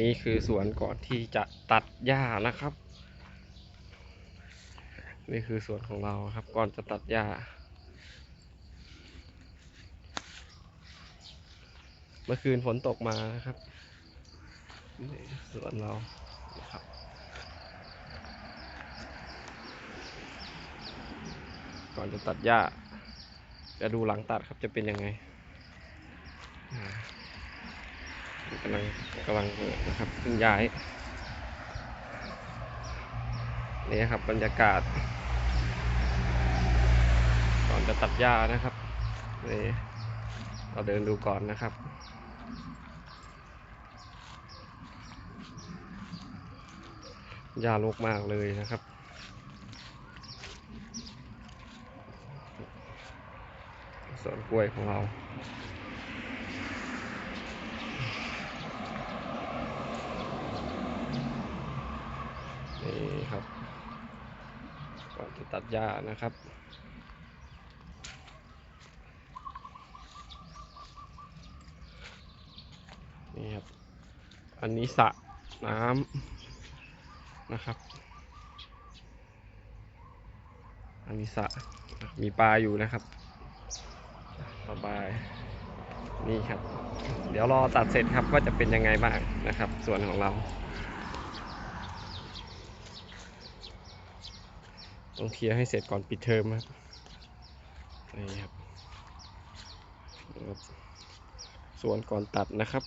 นี่คือสวนก่อนที่จะตัดหญ้านะครับ นี่คือสวนของเราครับก่อนจะตัดหญ้า เมื่อคืนฝนตกมานะครับนี่สวนเรานะครับก่อนจะตัดหญ้า จะดูหลังตัดครับจะเป็นยังไง กำลังกำลังเปิดนะครับเพิ่งย้ายนี่ครับบรรยากาศ ก่อนจะตัดหญ้านะครับนี่เราเดินดูก่อนนะครับหญ้ารกมากเลยนะครับสวนกล้วยของเรา นี่ครับก่อนจะตัดหญ้านะครับ นี่ครับ อันนี้สระน้ำนะครับ อันนี้สระมีปลาอยู่นะครับสบายนี่ครับ เดี๋ยวรอตัดเสร็จครับว่าจะเป็นยังไงบ้างนะครับ ส่วนของเรา ต้องเคลียร์ให้เสร็จก่อนปิดเทอมครับนี่ครับครับส่วนก่อนตัดนะครับ